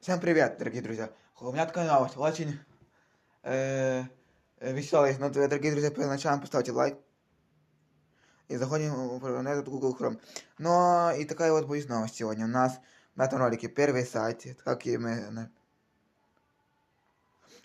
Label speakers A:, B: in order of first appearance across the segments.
A: Всем привет, дорогие друзья! У меня такая новость, очень э, э, веселая. Но, дорогие друзья, перед началом поставьте лайк. И заходим в- на этот Google Chrome. Но и такая вот будет новость сегодня. У нас на этом ролике первый сайт, как и мы... на-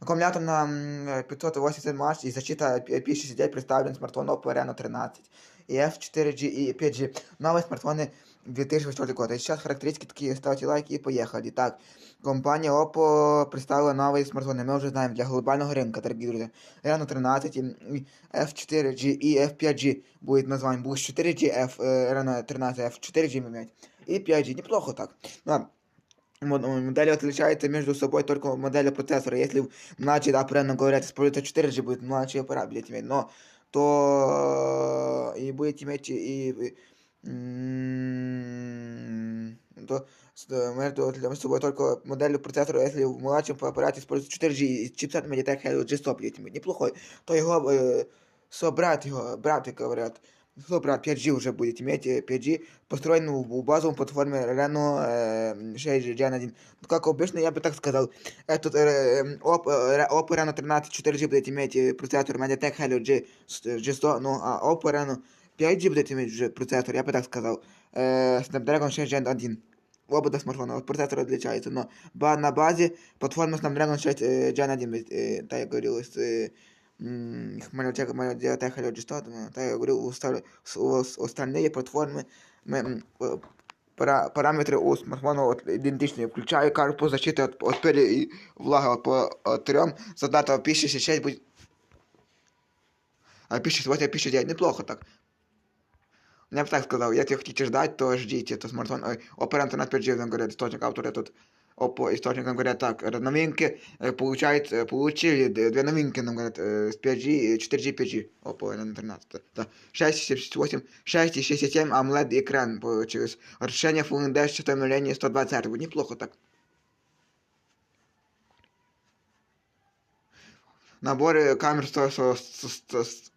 A: Аккумулятор на м, 580 Мach и защита IP69 представлен смартфон Oppo Reno 13 и F4G и 5G. Новые смартфоны 2004 года. И сейчас характеристики такие, ставьте лайки и поехали. Так, компания Oppo представила новые смартфоны. Мы уже знаем для глобального рынка, дорогие друзья. Reno 13 и F4G и F5G будет название. Будет 4G, F, э, Reno 13, F4G иметь. И 5G. Неплохо так. Ну, Мод- Модели отличаются между собой только моделью процессора. Если младший аппарат, говорят, используется 4G, будет младший аппарат будет иметь. Но то и будет иметь и, и, м, то с- э, между между собой только моделью процессора, если в младшем аппарате используется 4G и чипсет Mediatek Helio G100 будет иметь неплохой, то его э, собрат, его браты говорят, собрат 5G уже будет иметь, э, 5G построен в в базовом платформе Reno э, 6 Gen 1. Ну, как обычно, я бы так сказал, этот э, Op, э, Oppo Reno 13 4G будет иметь э, процессор Mediatek Helio G, с- э, G100, ну, а Oppo Reno 5G будет иметь уже процессор, я бы так сказал, э, Snapdragon 6 Gen 1. Оба до смартфона, вот процессор отличается, но ба- на базе платформа Snapdragon 6 э, Gen 1, будет, э, так я говорил, с э, м, Mediatek Mediatek Helio G100, ну, так я говорил, осталь- с- у- с- остальные платформы мы, м, э, пара, параметры у смартфона от, идентичні, включая карпу защиты от, от пыли и влага по от трем, задата IP66 будет IP68, IP69, неплохо так. Я бы так сказал, если хотите ждать, то ждите. То смартфон э, Opera Internet Perdiv, там говорят, источник автора тут Oppo, источник, там говорят, так, е, новинки, е, получает, получили е, две новинки, нам говорят, с 5G, 4G, 5G, Oppo Internet. Да. 6,78, 6,67 AMOLED экран получилось. Решение Full HD, стоимость 120 Hz. Неплохо так. Наборы камер 100, 100, 100, 100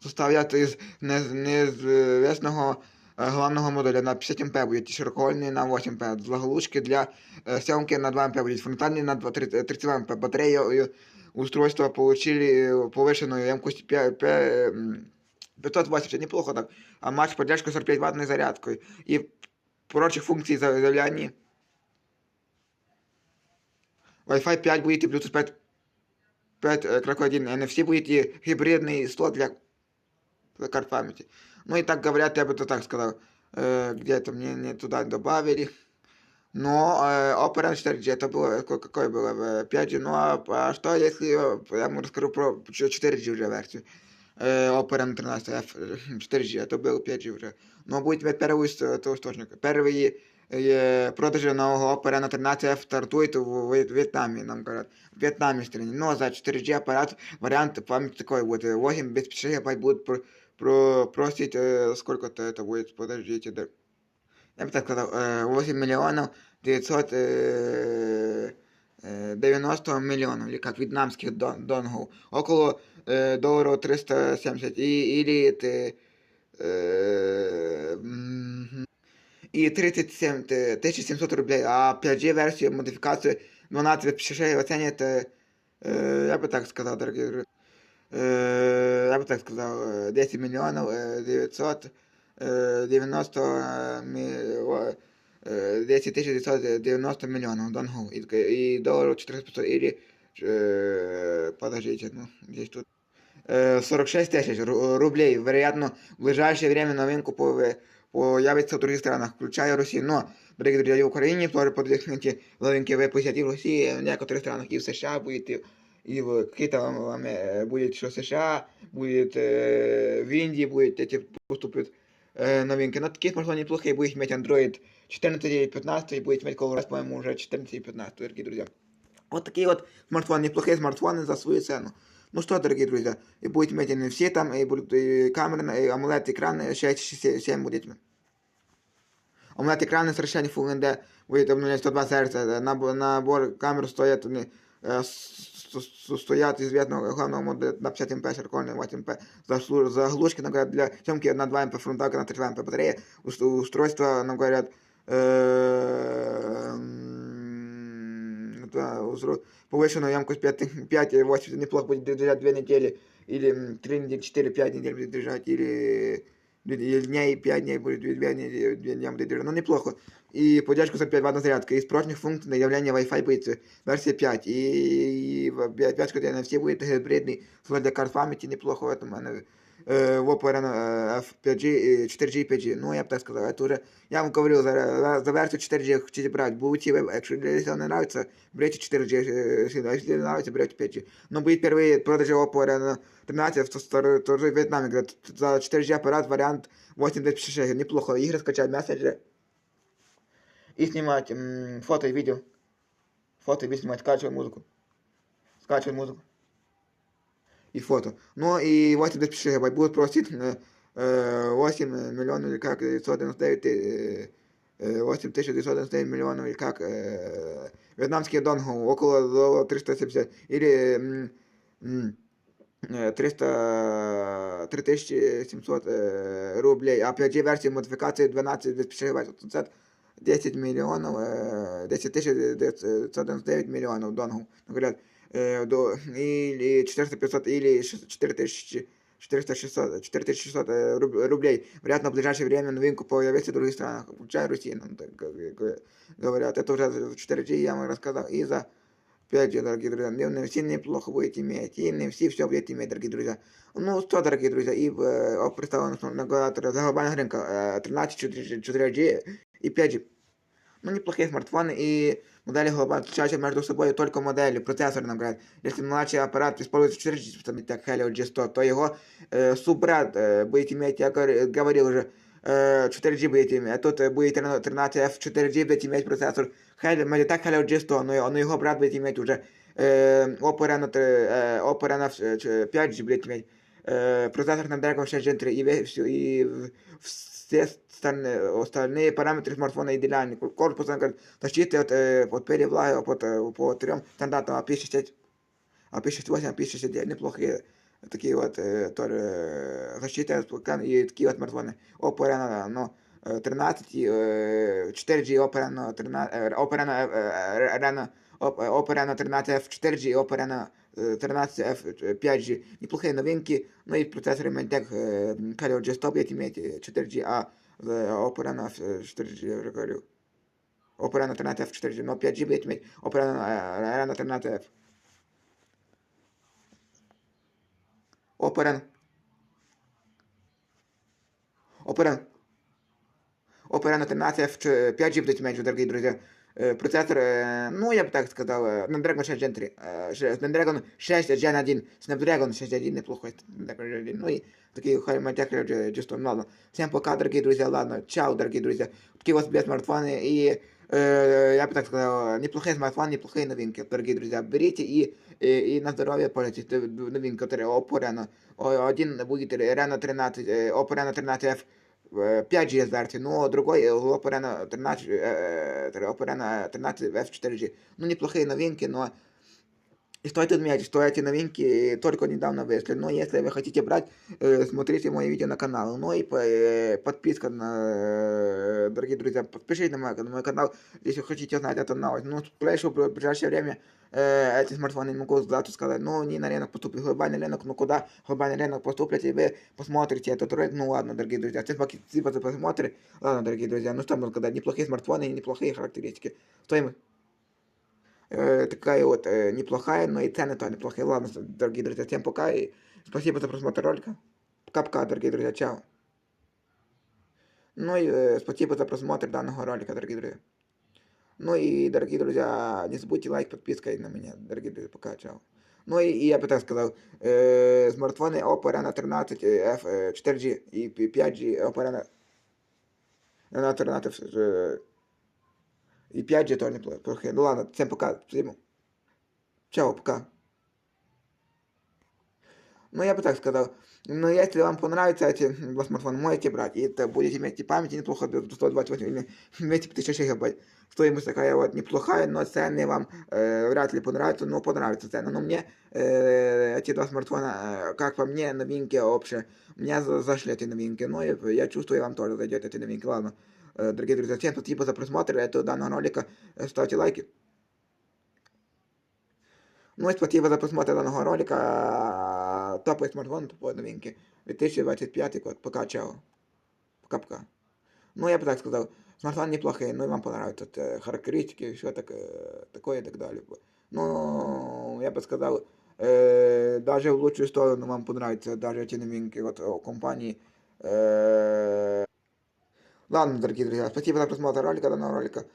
A: составляться з незвісного е, е, головного модуля на 50 МП будет, широкоольний на 8 М, злаголучки для е, съемки на 2 М будуть, фронтальні на 30 М, батарею устройства получили повышенную емкость 580, неплохо так, а матч поддержку 45 ваттной зарядкою. І прочих функцій заявлянні. Wi-Fi 5 будет и Bluetooth 5, 5.1 NFC будет и слот для для карт памяти. Ну и так говорят, я бы то так сказал, э, где-то мне не туда добавили. Но э, Oppo Reno 4G это было, ка- какое было, э, 5G, ну а, а что если, э, я вам расскажу про 4G уже версию. Э, Oppo Reno 13 F, э, 4G, это был 5G уже. Но будет иметь первый ис- этого источника. Первые э, продажи нового Oppo Reno 13 F стартуют в, в Вьетнаме, нам говорят. В Вьетнаме стране. Но за 4G аппарат вариант памяти такой вот, э, 8 без 5 гигабайт будут про, про, просить, э, сколько-то это будет, подождите, да. Я бы так сказал, э, 8 миллионов 900 э, э, 90 миллионов, или как вьетнамских дон, донгов, около э, долларов 370, и, или это, э, м, и 37 т- 1700 рублей, а 5G версию модификацию 12 6 оценят, э, э, я бы так сказал, дорогие друзья, э, я бы так сказал, э, 10 миллионов э, 900 э, 90 э, ми- о, э, 10 тысяч 990 миллионов донгов и, и долларов 400 или э, подождите, ну, здесь тут э, 46 тысяч ру- рублей. Вероятно, в ближайшее время новинку по- появится в других странах, включая Россию. Но, дорогие друзья, и в Украине тоже подвигните новинки выпустят и в России, в некоторых странах, и в США будет, и, и какие-то там э, будет еще США, будет э, в Индии, будет эти поступят э, новинки. Но таких можно неплохие, будет иметь Android 14 или 15, и будет иметь Colorado, по-моему, уже 14 и 15, дорогие друзья. Вот такие вот смартфоны, неплохие смартфоны за свою цену. Ну что, дорогие друзья, и будет иметь NFC там, и будут и камеры, и AMOLED экран 6.7 будет. AMOLED экран с расширением Full ND будет обновлять 120 Hz, набор камер стоит 100 э, состоят из известного главного модуля на 50 МП, широкольный 8 МП, заглушки, на говорят, для съемки на 2 МП фронталка, на 3 МП батарея, устройство, нам говорят, повышенную 5-8, неплохо будет держать 2 недели, или 3 недели, 4-5 недель будет держать, или или дней 5 дней будет 2 недели, 2 дня будет держать, ну неплохо. И поддержку за 5 ватт зарядка. Из прочных функций явления Wi-Fi будет версия 5. И, и 5 NFC будет гибридный, для карт памяти неплохо в этом. Она, э, в Oppo Reno э, F5G, э, 4G и 5G. Ну, я бы так сказал, это уже, я вам говорил, за, за версию 4G хотите брать, будете, вы- если вам не нравится, берете 4G, э, всегда. если не нравится, берете 5G. Но будет первые продажи Oppo Reno 13, в стор- тоже в Вьетнаме, говорят, за 4G аппарат вариант 8256, неплохо, игры скачать, мессенджеры, и снимать м, фото и видео. Фото и видео снимать, скачивать музыку. Скачивать музыку. И фото. Ну и 86 гигабайт будет просить э, э, 8 миллионов или как 999 э, э, 8999 миллионов или как э, вьетнамские донгу около доллара 370 или м, м, э, 300 3700 э, рублей, а 5G версии модификации 12 256 гигабайт 800 10 миллионов, э, 10 тысяч 999 миллионов донгов, говорят, э, до, или 400 500 или 4 тысячи 400 600 4600 э, руб- рублей. Вероятно, в ближайшее время новинку появится в других странах, включая Россию, ну, так, г- г- говорят. Это уже за 4G я вам рассказал. И за 5G, дорогие друзья. Не, не все неплохо будете иметь. И не все все будете иметь, дорогие друзья. Ну, что, дорогие друзья, и э, представлено на регулятора за глобального рынка э, 13 4G и 5G. Ну, неплохие смартфоны и модели глобально отличаются между собой только моделью, процессор, например. Если младший аппарат использует 4G, так Helio G100, то его э, суббрат э, будет иметь, я говор- говорил уже, э, 4G будет иметь, а тут э, будет 13F 4G будет иметь процессор Helio, Mediatek Helio G100, но, но его брат будет иметь уже э, Oppo Reno, э, Oppo Reno э, 5G будет иметь э, процессор Snapdragon 6 Gen 3 и, ве- всё- и в- все остальные, остальные параметры смартфона идеальны. Корпус он говорит, защиты от, э, от перевлаги по, т- по трем стандартам IP60, IP68, IP69, неплохие такие вот э, тоже э, защиты и такие вот смартфоны. Oppo Reno, ну, э, 13, и, э, 4G, Oppo Reno 13, э, Oppo Reno, э, э, Reno, Op- э, Oppo Reno 13F 4G, Oppo Reno э, 13F 5G. Неплохие новинки, ну и процессоры Mediatek э, Helio G100 будет иметь э, 4G, а в Oppo Reno э, 4G, я уже говорил. Oppo Reno 13F 4G, но 5G будет иметь Oppo Reno, э, Reno 13F. Oppo Reno. Oppo Reno. Oppo Reno 13F 5G будет иметь, дорогие друзья. Э, Процессор, э, ну, я бы так сказал, э, Snapdragon 6 Gen 3. э, ш- Snapdragon 6 Gen 1. Snapdragon 6 Gen неплохой. Snapdragon 1. Ну и такие хайматех G100. Ну ладно. Всем пока, дорогие друзья. Ладно, чао, дорогие друзья. Такие вот себе смартфоны. И э, я бы так сказал, неплохие смартфоны, неплохие новинки, дорогие друзья. Берите и, и, и на здоровье пользуйтесь э, новинки, которые Oppo Reno. О, Один будет Reno 13, э, Oppo Reno 13F 5G версии, но другой э, Oppo Reno 13, э, э, Oppo Reno 13 F4G. Ну, неплохие новинки, но и стоит отметить, что эти новинки только недавно вышли. Но если вы хотите брать, э, смотрите мои видео на канал. Ну и по- э, подписка на... э, Дорогие друзья, подпишитесь на мой, на мой канал, если хотите узнать эту новость. Ну, скорее всего, в ближайшее время э, эти смартфоны не могу дату сказать. Ну, не на рынок поступит глобальный рынок, ну куда глобальный рынок поступлет, и вы посмотрите этот ролик. Ну ладно, дорогие друзья, всем спасибо за просмотр. Ладно, дорогие друзья, ну что можно сказать, неплохие смартфоны и неплохие характеристики. Стоимость э, такая вот э, неплохая, но и цены тоже неплохие. Ладно, дорогие друзья, всем пока и спасибо за просмотр ролика. Пока-пока, дорогие друзья, чао. Ну и э, спасибо за просмотр данного ролика, дорогие друзья. Ну и, дорогие друзья, не забудьте лайк, подписка на меня, дорогие друзья, пока, чао. Ну и, и я бы так сказал, э, смартфоны Oppo Reno 13 F э, 4G и 5G Oppo Reno, Reno 13 э, и 5G тоже неплохие. Ну ладно, всем пока, всем чао, пока. Ну, я бы так сказал. Но если вам понравятся эти два смартфона, можете брать. И это будете иметь и памяти неплохо, до 128 или 256 гигабайт. Стоимость такая вот неплохая, но цены вам э, вряд ли понравятся, но понравятся цены. Но мне э, эти два смартфона, э, как по мне, новинки общие. Мне за- зашли эти новинки. Но я, я чувствую, вам тоже зайдет эти новинки. Ладно, э, дорогие друзья, всем спасибо за просмотр этого данного ролика. Э, Ставьте лайки. Ну и спасибо за просмотр данного ролика. Топовый смартфон, топовый новинки. 2025 год. Пока, чао. Пока-пока. Ну, я бы так сказал, смартфон неплохой, ну и вам понравятся тут, э, характеристики, все так, э, такое и так далее. Ну, я бы сказал, э, даже в лучшую сторону вам понравятся даже эти новинки от э, компании. Э, Ладно, дорогие друзья, спасибо за просмотр ролика, данного ролика.